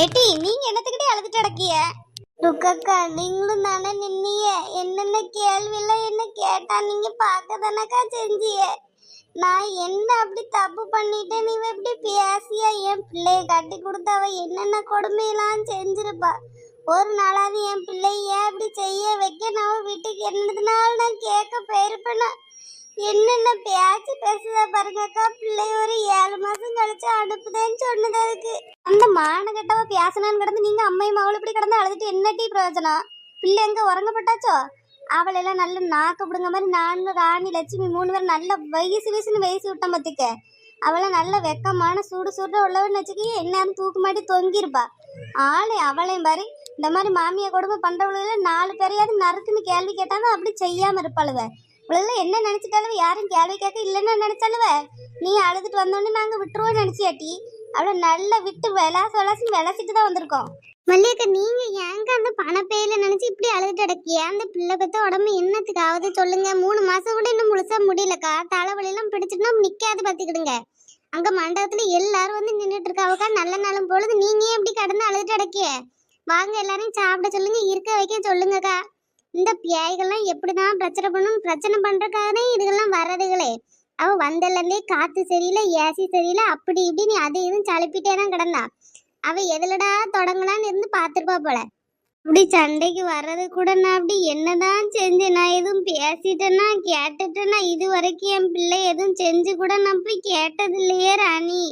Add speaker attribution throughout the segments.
Speaker 1: ஏட்டி நீங்க என்னத்துக்கிட்டே அழுதுட்டு அடக்கிய ருக்கக்கா நீங்களும் தானே நின்னிய என்னென்ன கேள்வி என்ன கேட்டா நீங்க பார்க்க தானக்கா செஞ்சிய நான் என்ன அப்படி தப்பு பண்ணிட்டேன் நீ எப்படி பேசியா? என் பிள்ளைய கட்டி கொடுத்தவ என்னென்ன கொடுமையெல்லாம் செஞ்சிருப்பா? ஒரு நாளாவது என் பிள்ளைய ஏன் இப்படி செய்ய வைக்க? நான் வீட்டுக்கு என்னதுனால நான் கேட்க போயிருப்பேனா? என்னென்ன பேச்சு பேசுதா பாருங்கக்கா. பிள்ளை ஒரு ஏழு மாசம் கழிச்சு அனுப்புதேன்னு சொன்னது அதுக்கு அந்த மானகட்டவ பேசினான்னு கிடந்து நீங்க அம்மையும் அவளை இப்படி கிடந்து அழுதுட்டு என்ன டீ பிரயோஜனம்? பிள்ளை எங்க உறங்கப்பட்டாச்சோ? அவளை எல்லாம் நல்ல நாக்க பிடுங்க மாதிரி நானும் ராணி லட்சுமி மூணு பேரும் நல்ல வயசு வயசுன்னு வயசு விட்டோம் பத்துக்க அவளை நல்ல வெக்கமான சூடு சூடு உள்ளவன்னு வச்சுக்கி என்னன்னு தூக்கு மாட்டி தொங்கியிருப்பா ஆளே அவளையும் பாரு. இந்த மாதிரி மாமியை கொடுமை பண்றவங்கள நாலு பேரையாவது நறுக்குன்னு கேள்வி கேட்டாலும் அப்படி செய்யாம இருப்பாளுவ. உள்ள என்ன நினைச்சிட்டாலும் யாரும் கேள்வி கேட்க இல்லைன்னு நினைச்சாலுவ? நீ அழுதுட்டு வந்தோடனே நாங்க விட்டுருவோம் நினைச்சியாட்டி? அவளை நல்லா விட்டு விளாசு விளாசுன்னு விளாசிட்டு தான் வந்திருக்கோம். மல்லிகா நீங்க ஏங்க அந்த பணப்பையில நினைச்சு இப்படி அழுதுட்டு அடக்கிய அந்த பிள்ளை பத்த உடம்பு என்னத்துக்கு ஆகுது சொல்லுங்க. மூணு மாசம் கூட இன்னும் முழுசா முடியலக்கா. தலைவலி எல்லாம் பிடிச்சிட்டுனா நிக்காது பாத்துக்கிடுங்க. அங்க மண்டபத்துல எல்லாரும் வந்து நின்றுட்டு இருக்காவக்கா. நல்ல நாளும் பொழுது நீங்க எப்படி இப்படி கடந்து அழுதுட்டு அடக்கிய வாங்க எல்லாரையும் சாப்பிட சொல்லுங்க. இருக்க வைக்க சொல்லுங்கக்கா. இந்த பியாய்கள்லாம் எப்படிதான் பிரச்சனை பண்ணும்? பிரச்சனை பண்றதுக்காக இதுகெல்லாம் வர்றதுகளே. அவ வந்ததுலேருந்தே காத்து சரியில்லை ஏசி சரியில்லை அப்படி இப்படின்னு அது இதுவும் சளிப்பிட்டே தான் கிடந்தா. அவ எதுலடா தொடங்கலான்னு இருந்து பார்த்துருப்பா போல. இப்படி சண்டைக்கு வர்றது கூட நான் அப்படி என்னதான் செஞ்சு நான் எதுவும் பேசிட்டேன்னா கேட்டுட்டேன்னா இது வரைக்கும் என் பிள்ளை எதுவும் செஞ்சு கூட நான் போய் கேட்டது இல்லையே ராணி.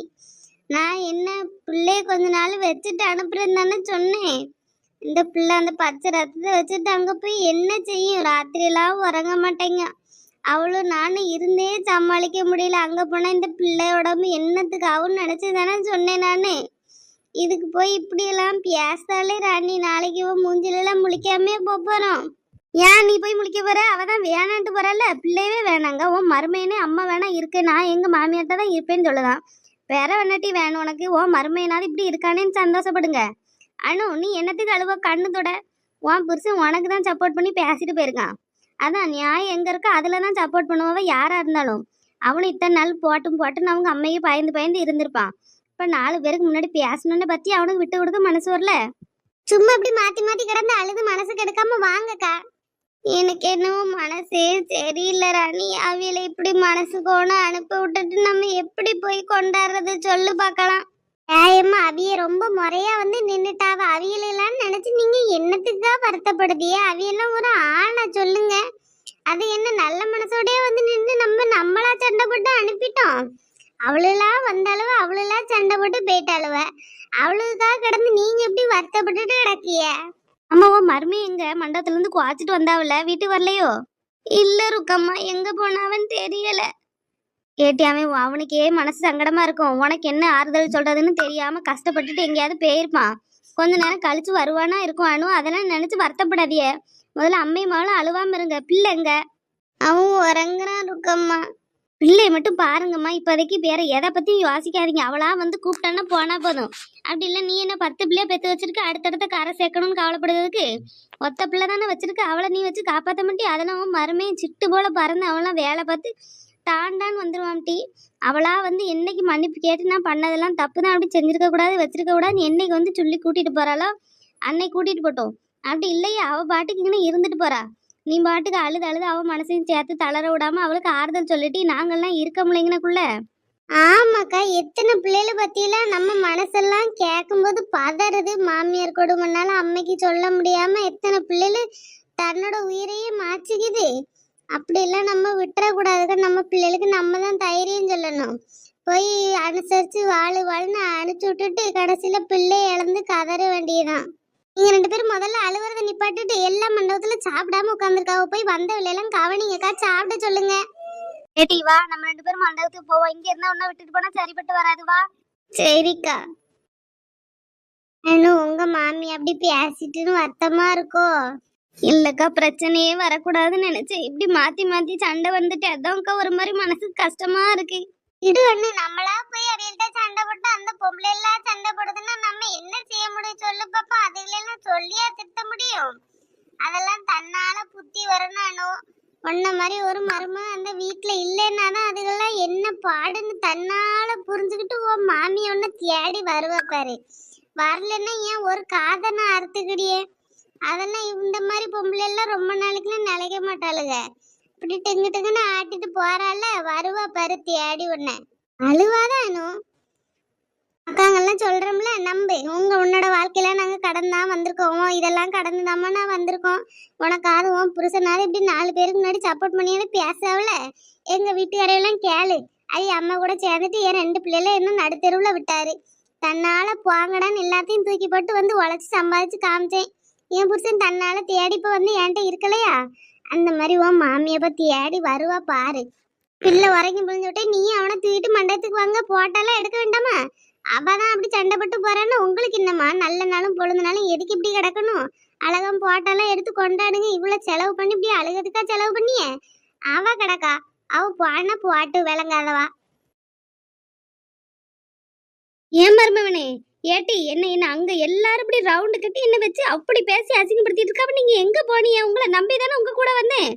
Speaker 1: நான் என்ன பிள்ளைய கொஞ்ச நாள் வச்சுட்டு அனுப்புறேன்னு தானே சொன்னேன். இந்த பிள்ளை அந்த பச்சை ரத்தத்தை வச்சுட்டு அங்கே போய் என்ன செய்யும்? ராத்திரியெல்லாம் உறங்க மாட்டேங்க. அவளும் நானும் இருந்தே சமாளிக்க முடியல. அங்கே போனால் இந்த பிள்ளை உடம்பு என்னத்துக்கு? ஆகும்னு நினச்சி தானே சொன்னேன் நான். இதுக்கு போய் இப்படியெல்லாம் பேசாலே ராணி நாளைக்கு இவன் மூஞ்சிலெல்லாம் முழிக்காமே போகிறோம் ஏன் நீ போய் முழிக்க போகிற அவள் தான் வேணான்ட்டு போகிறாள் பிள்ளையவே வேணாங்க. உன் மருமையனே அம்மா வேணா இருக்கு. நான் எங்கள் மாமியார்ட்ட தான் இருப்பேன்னு சொல்லுதான். வேற வேணாட்டி வேணும் உனக்கு? உன் மருமையனாவது இப்படி இருக்கானேன்னு சந்தோஷப்படுங்க. அனு நீ என்னத்துக்கு அழுவ? கண்ணு தொட. உன் புருஷன் உனக்கு தான் சப்போர்ட் பண்ணி பேசிட்டு போயிருக்கான். அதான் நியாயம் எங்க இருக்கோ? அதுல தான் சப்போர்ட் பண்ணுவவ யாரா இருந்தாலும். அவனும் இத்தனை நாள் போட்டும் போட்டுன்னு அவங்க அம்மையை பயந்து பயந்து இருந்திருப்பான். இப்ப நாலு பேருக்கு முன்னாடி பேசணும்னு பத்தி அவனுக்கு விட்டு கொடுக்க மனசு வரல. சும்மா இப்படி மாத்தி மாத்தி கிடந்து அழுது மனசு கெடுக்காம வாங்கக்கா. எனக்கு என்னவோ மனசே சரியில்லை ராணி. அவியலை இப்படி மனசு கோண அனுப்பி விட்டுட்டு நம்ம எப்படி போய் கொண்டாடுறது? சொல்லு பார்க்கலாம். ஏயம்மா அவிய ரொம்ப முறையா வந்து நின்னுட்டாவ. அவியலாம் நினைச்சு நீங்க என்னத்துக்கா வருத்தப்படுதியே அவியெல்லாம் ஒரு ஆணை சொல்லுங்க. அது என்ன நல்ல மனசோடயே வந்து நின்று நம்ம நம்மளா சண்டை போட்டு அனுப்பிட்டோம். அவளெல்லாம் வந்தாளுவ அவளெல்லாம் சண்டை போட்டு போயிட்டாளுவ. அவளுக்காக கிடந்து நீங்க எப்படி வருத்தப்பட்டுட்டு கிடக்கிய அம்மாவோ உன் மருமி எங்க? மண்டபத்துல இருந்து குவாச்சிட்டு வந்தாவல? வீட்டுக்கு வரலையோ? இல்ல ருக்கம்மா. எங்க போனாவன்னு தெரியல. கேட்டி அவன் அவனுக்கே மனசு சங்கடமா இருக்கும். உனக்கு என்ன ஆறுதல் சொல்றதுன்னு தெரியாம கஷ்டப்பட்டுட்டு எங்கேயாவது போயிருப்பான். கொஞ்ச நேரம் கழிச்சு வருவானா இருக்கும் அனு? அதெல்லாம் நினைச்சு வருத்தப்படாதிய முதல்ல அம்மை மகளும் அழுவாம இருங்க. பிள்ளைங்க அவன் உறங்குறான் ருக்கம்மா. பிள்ளைய மட்டும் பாருங்கம்மா. இப்போதைக்கு வேற எதை பத்தியும் யோசிக்காதீங்க. அவளா வந்து கூப்பிட்டான்னா போனா போதும். அப்படி இல்லை நீ என்ன பத்து பிள்ளைய பெத்து வச்சிருக்க? அடுத்தடுத்த கரை சேர்க்கணும்னு கவலைப்படுறதுக்கு? ஒத்த பிள்ளை தானே வச்சிருக்க? அவளை நீ வச்சு காப்பாற்ற மாட்டி அதெல்லாம் அவன் மருமே சிட்டு போல பறந்து அவளாம் வேலை பார்த்து தாண்டான்னு வந்துடுவான் டி. அவளா வந்து என்னைக்கு மன்னிப்பு கேட்டு நான் பண்ணதெல்லாம் தப்பு தான். அப்படி செஞ்சிருக்க கூடாது வச்சிருக்க கூடாது. என்னைக்கு வந்து சொல்லி கூட்டிட்டு போறாளோ அன்னைக்கு கூட்டிட்டு போட்டோம். அப்படி இல்லையா அவ பாட்டுக்கு இங்கே இருந்துட்டு போறா. நீ பாட்டுக்கு அழுது அழுது அவ மனசையும் சேர்த்து தளர விடாம அவளுக்கு ஆறுதல் சொல்லிட்டு நாங்கள்லாம் இருக்க முடியங்கனக்குள்ள ஆமாக்கா எத்தனை பிள்ளைகளை பற்றியெல்லாம் நம்ம மனசெல்லாம் கேட்கும்போது பதறது. மாமியார் கொடுமைனால அம்மைக்கு சொல்ல முடியாம எத்தனை பிள்ளைகள் தன்னோட உயிரையே மாச்சுக்குது. அப்படியெல்லாம் நம்ம விட்டுறக்கூடாதுக்கா. நம்ம பிள்ளைகளுக்கு நம்ம தான் தைரியம் சொல்லணும். போய் அனுசரிச்சு வாழு வாழுன்னு அனுப்பிச்சு விட்டுட்டு கடைசியில பிள்ளை இழந்து கதற வேண்டியதுதான். நீங்க ரெண்டு பேரும் முதல்ல அழுவுறத நிப்பாட்டிட்டு எல்லா மண்டபத்துல சாப்பிடாம உட்காந்துருக்காவ போய் வந்த விலையெல்லாம் கவனிங்கக்கா. சாப்பிட சொல்லுங்க. ஏட்டி வா. நம்ம ரெண்டு பேரும் மண்டபத்துக்கு போவோம். இங்க இருந்தா ஒன்னும் விட்டுட்டு போனா சரிப்பட்டு வராது. வா. சரிக்கா. இன்னும் உங்க மாமி அப்படி பேசிட்டுன்னு வருத்தமா இருக்கோ? இல்லக்கா பிரச்சனையே வரக்கூடாதுன்னு நினைச்சு இப்படி மாத்தி மாத்தி சண்டை வந்துட்டு அதான்க்கா ஒரு மாதிரி மனசுக்கு கஷ்டமா இருக்கு. இது ஒண்ணு நம்மளா போய் அதையிட்ட சண்டை போட்டு அந்த பொம்பளை எல்லாம் சண்டை போடுதுன்னா நம்ம என்ன செய்ய முடியும் சொல்லு பாப்பா. அதுகளெல்லாம் சொல்லியா திட்ட முடியும். அதெல்லாம் தன்னால புத்தி வரணும். ஒன்ன மாதிரி ஒரு மருமக அந்த வீட்ல இல்லைன்னா தான் அதுகெல்லாம் என்ன பாடுன்னு தன்னால புரிஞ்சுக்கிட்டு உன் மாமி ஒன்னு தேடி வருவ பாரு.
Speaker 2: வரலன்னா ஏன் ஒரு காதனை அறுத்துக்கிடியே அதெல்லாம் இந்த மாதிரி பொம்பளை எல்லாம் ரொம்ப நாளைக்குலாம் நிலைக்க மாட்டாளுங்க. இப்படி டெங்கு டெங்குன்னு ஆட்டிட்டு போறால வருவா பருத்தி தேடி உன்ன. அழுவாதானும் அக்காங்கெல்லாம் சொல்றோம்ல நம்பு. உங்க உன்னோட வாழ்க்கையில நாங்க கடந்தா வந்திருக்கோம். இதெல்லாம் கடந்துதாம்மா நான் வந்திருக்கோம். உனக்காவது உன் புருஷனால இப்படி நாலு பேருக்கு முன்னாடி சப்போர்ட் பண்ணியால பேசாவல? எங்க வீட்டுக்காரையெல்லாம் கேளு. ஐ அம்மா கூட சேர்ந்துட்டு என் ரெண்டு பிள்ளைகளை இன்னும் நடுத்தெருவுல விட்டாரு. தன்னால போங்கடான்னு எல்லாத்தையும் தூக்கி போட்டு வந்து உழைச்சி சம்பாதிச்சு காமிச்சேன். என் புருஷன் தன்னால தேடி இப்போ வந்து என்கிட்ட இருக்கலையா? அந்த மாதிரி உன் மாமியப்ப தேடி வருவா பாரு. பிள்ளை முழுஞ்சு விட்டு நீ அவனை தூக்கிட்டு மண்டபத்துக்கு வாங்க போட்டாலாம் எடுக்க வேண்டாமா? அவதான் அப்படி சண்டை போட்டு போறான்னு உங்களுக்கு என்னம்மா? நல்ல நாளும் பொழுது நாளும் எதுக்கு இப்படி கிடக்கணும்? அழகம் போட்டாலாம் எடுத்து கொண்டாடுங்க. இவ்வளவு செலவு பண்ணி இப்படி அழுகிறதுக்கா செலவு பண்ணிய? அவ கிடக்கா. அவ போனா போட்டு விளங்காதவா.
Speaker 1: ஏன் மருமவனே ஏட்டி என்ன என்ன அங்க எல்லாரும் இப்படி ரவுண்டு கட்டி என்ன வச்சு அப்படி பேசி அசிங்கப்படுத்திட்டு இருக்காம நீங்க எங்க போனீங்க? உங்களை நம்பி தானே உங்க கூட வந்தேன்.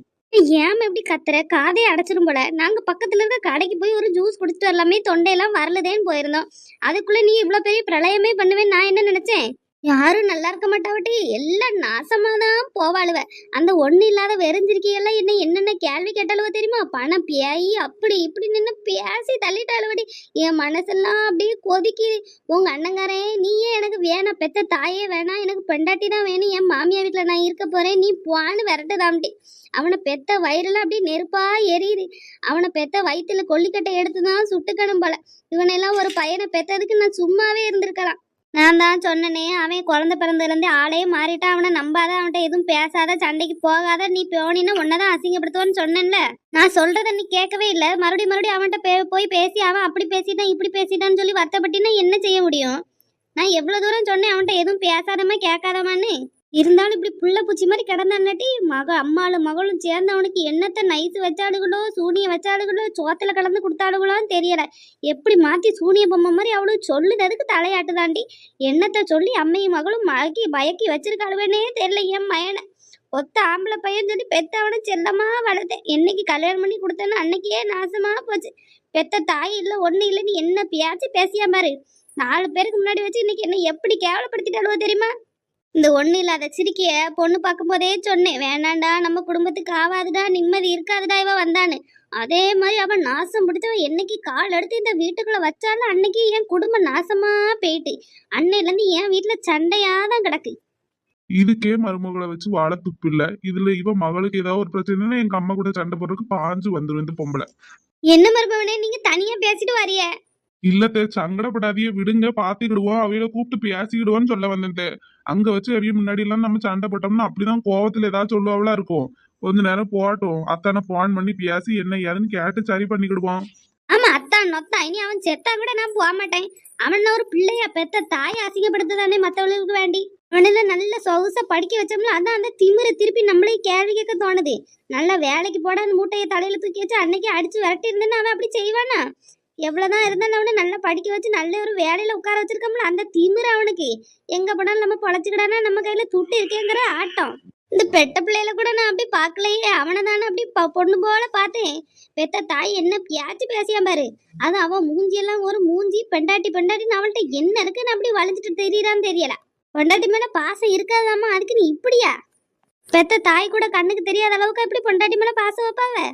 Speaker 1: ஏன் இப்படி கத்துற? காதையை அடைச்சிரும் போல. நாங்க பக்கத்துல இருக்க கடைக்கு போய் ஒரு ஜூஸ் குடிச்சிட்டு வரலாமே தொண்டையெல்லாம் வரலதேன்னு போயிருந்தோம். அதுக்குள்ள நீ இவ்வளவு பெரிய பிரளயமே பண்ணுவேன் நான் என்ன நினைச்சேன்? யாரும் நல்லா இருக்க மாட்டாவட்டி எல்லாம் நாசமாக தான் போவாளுவ. அந்த ஒன்றும் இல்லாத வெறிஞ்சிருக்கியெல்லாம் என்ன என்னென்ன கேள்வி கேட்டாலுவ தெரியுமா? பணம் பேயி அப்படி இப்படி நின்று பேசி தள்ளிட்டாளுவடி என் மனசெல்லாம் அப்படியே கொதிக்கி உங்கள் அண்ணங்காரே நீயே எனக்கு வேணாம் பெத்த தாயே வேணாம் எனக்கு பெண்டாட்டி தான் வேணும் என் மாமியா வீட்டில் நான் இருக்க போகிறேன் நீ போன்னு விரட்டுதாம்டி அவனை பெத்த வயிறுலாம் அப்படியே நெருப்பாக எரியுது. அவனை பெத்த வயிற்றுல கொல்லிக்கட்டை எடுத்து தான் சுட்டுக்கணும் போல. இவனெல்லாம் ஒரு பையனை பெத்ததுக்கு நான் சும்மாவே இருந்திருக்கலாம். நான் தான் சொன்னனே அவன் குழந்தை பிறந்ததுலேருந்து ஆளே மாறிட்டான். அவனை நம்பாத அவன்கிட்ட எதுவும் பேசாத சண்டைக்கு போகாத நீ போனின்னா உன்னை தான் அசிங்கப்படுத்துவான்னு சொன்னேன்ல. நான் சொல்றத நீ கேட்கவே இல்லை. மறுபடியும் மறுபடியும் அவன்கிட்ட பே- போய் பேசி அவன் அப்படி பேசிட்டான் இப்படி பேசிட்டான்னு சொல்லி வருத்தப்பட்டினா என்ன செய்ய முடியும்? நான் எவ்வளோ தூரம் சொன்னேன் அவன்கிட்ட எதுவும் பேசாதமா கேட்காதமான்னு இருந்தாலும் இப்படி புள்ள பூச்சி மாதிரி கிடந்தான்னாட்டி மக அம்மாளும் மகளும் சேர்ந்து அவனுக்கு என்னத்தை நைஸ் வச்சாடுகளோ சூனியை வச்சாடுகளோ சோத்துல கலந்து கொடுத்தாடுகளோன்னு தெரியல. எப்படி மாத்தி சூனிய பொம்மை மாதிரி அவ்வளோ சொல்லுததுக்கு தலையாட்டுதாண்டி. என்னத்தை சொல்லி அம்மையும் மகளும் மயக்கி பயக்கி வச்சிருக்காளுவேனே தெரியல என் மயனை. ஒத்த ஆம்பளை பையன் சொல்லி பெத்த அவனை செல்லமா வளர்த்தேன். என்னைக்கு கல்யாணம் பண்ணி கொடுத்தேன்னு அன்னைக்கே நாசமா போச்சு. பெத்த தாய் இல்லை ஒன்றும் இல்லைன்னு என்ன பேச்சு பேசியா பாரு. நாலு பேருக்கு முன்னாடி வச்சு இன்னைக்கு என்ன எப்படி கேவலப்படுத்திட்டாளுவோ தெரியுமா? இந்த ஒன்றும் இல்லாத சிரிக்கிய பொண்ணு பார்க்கும்போதே சொன்னேன் வேணாண்டா நம்ம குடும்பத்துக்கு ஆகாதுடா நிம்மதி இருக்காதுடா இவ வந்தான்னு. அதே மாதிரி அவன் நாசம் பிடிச்சவன் என்னைக்கு கால் எடுத்து இந்த வீட்டுக்குள்ள வச்சாலும் அன்னைக்கு என் குடும்பம் நாசமா போயிட்டு அன்னையிலேருந்து என் வீட்டில் சண்டையா தான் கிடக்கு.
Speaker 3: இதுக்கே மருமகளை வச்சு வாழ துப்பு இல்ல. இதுல இவ மகளுக்கு ஏதாவது ஒரு பிரச்சனைனா எங்க அம்மா கூட சண்டை போடுறதுக்கு பாஞ்சு வந்துரும் இந்த பொம்பளை.
Speaker 1: என்ன மருமவனே நீங்க தனியா பேசிட்டு வரிய.
Speaker 3: இல்லத்தே சங்கடப்படாதீங்க விடுங்க பாத்துக்கிடுவோம் அவையில கூப்பிட்டு பேசிக்கிடுவோன்னு சொல்ல வந்தேன் அங்க வச்சு அவிய முன்னாடி எல்லாம் நம்ம சண்டை போட்டோம்னா அப்படிதான் கோவத்துல ஏதாவது சொல்லுவாங்களா இருக்கும். கொஞ்ச நேரம் போட்டோம் அத்தானை போன் பண்ணி பேசி என்ன ஏதுன்னு கேட்டு சரி பண்ணிக்கிடுவோம்.
Speaker 1: ஆமா அத்தான் நொத்தான் இனி அவன் செத்தா கூட நான் போக மாட்டேன். அவன் ஒரு பிள்ளைய பெத்த தாயை அசிங்கப்படுத்ததானே மத்தவளுக்கு வேண்டி. அவனில நல்ல சொகுசா படிக்க வச்சோம்ல அதான் அந்த திமிர திருப்பி நம்மளே கேள்வி கேட்க தோணுது. நல்லா வேலைக்கு போட அந்த மூட்டையை தலையில தூக்கி வச்சு அன்னைக்கு அடிச்சு விரட்டி இருந்தேன்னு அவன் அப்படி செய்வானா? எவ்வளவுதான் இருந்தாலும் அவனை நல்லா படிக்க வச்சு நல்ல ஒரு வேலையில உட்கார வச்சிருக்கோம்ல அந்த திமிரு அவனுக்கு. எங்க போனாலும் நம்ம பொழைச்சிக்கிடானா நம்ம கையில துட்டு இருக்கேங்கிற ஆட்டம். இந்த பெட்ட பிள்ளையில கூட நான் அப்படி பார்க்கலையே. அவனை தானே அப்படி பொண்ணு போல பார்த்தேன். பெத்த தாய் என்ன பியாச்சு பேசியா பாரு. அது அவன் மூஞ்சியெல்லாம் ஒரு மூஞ்சி பெண்டாட்டி பெண்டாட்டின்னு அவள்கிட்ட என்ன இருக்குன்னு அப்படி வளைஞ்சிட்டு தெரியறான்னு தெரியல. பொண்டாட்டி மேல பாசம் இருக்காதாம்மா. அதுக்கு நீ இப்படியா? பெத்த தாய் கூட கண்ணுக்கு தெரியாத அளவுக்கு எப்படி பொண்டாட்டி மேல பாசம் வைப்பாவே?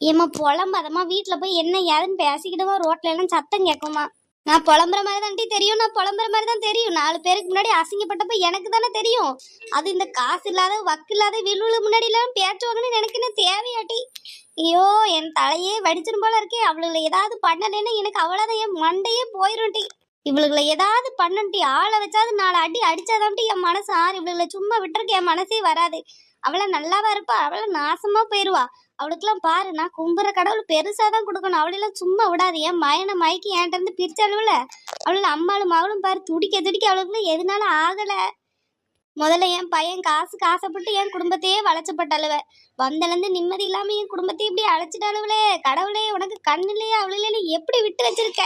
Speaker 1: ஏம்மா புலம்பாதம்மா வீட்டில் போய் என்ன ஏதுன்னு பேசிக்கிட்டோமா ரோட்ல எல்லாம் சத்தம் கேட்குமா? நான் புலம்புற மாதிரி தான்டி தெரியும் நான் புலம்புற மாதிரி தான் தெரியும். நாலு பேருக்கு முன்னாடி அசிங்கப்பட்டப்ப எனக்கு தானே தெரியும். அது இந்த காசு இல்லாத வக்கு இல்லாத விழுவுல முன்னாடி எல்லாம் பேச்சுவாங்கன்னு எனக்கு என்ன தேவையாட்டி? ஐயோ என் தலையே வடிச்சிரும் போல இருக்கே. அவளுகளை ஏதாவது பண்ணலைன்னா எனக்கு அவ்வளோதான் என் மண்டையே போயிரும்டி. இவளுகளை ஏதாவது பண்ணட்டி ஆளை வச்சாது நாலு அடி அடிச்சாதான்ட்டி என் மனசு ஆறு. இவளுகளை சும்மா விட்டுருக்கு என் மனசே வராது. அவளை நல்லாவா இருப்பா? அவளை நாசமா போயிருவா. அவளுக்கெல்லாம் பாரு நான் கும்புற கடவுள் பெருசாக தான் கொடுக்கணும். அவளெல்லாம் சும்மா விடாது. ஏன் மயனை மயக்கி என்கிட்ட இருந்து பிரிச்சாளுவல அவளை அம்மாளும் மகளும் பாரு துடிக்க துடிக்க அவளுக்குள்ள எதுனால ஆகலை. முதல்ல என் பையன் காசுக்கு ஆசைப்பட்டு என் குடும்பத்தையே வளைச்சப்பட்டாளுவ வந்தலேருந்து நிம்மதி இல்லாமல் என் குடும்பத்தையும் இப்படி அழைச்சிட்டாளுவளே. கடவுளே உனக்கு கண்ணு இல்லையா? அவளிலே எப்படி விட்டு வச்சிருக்க?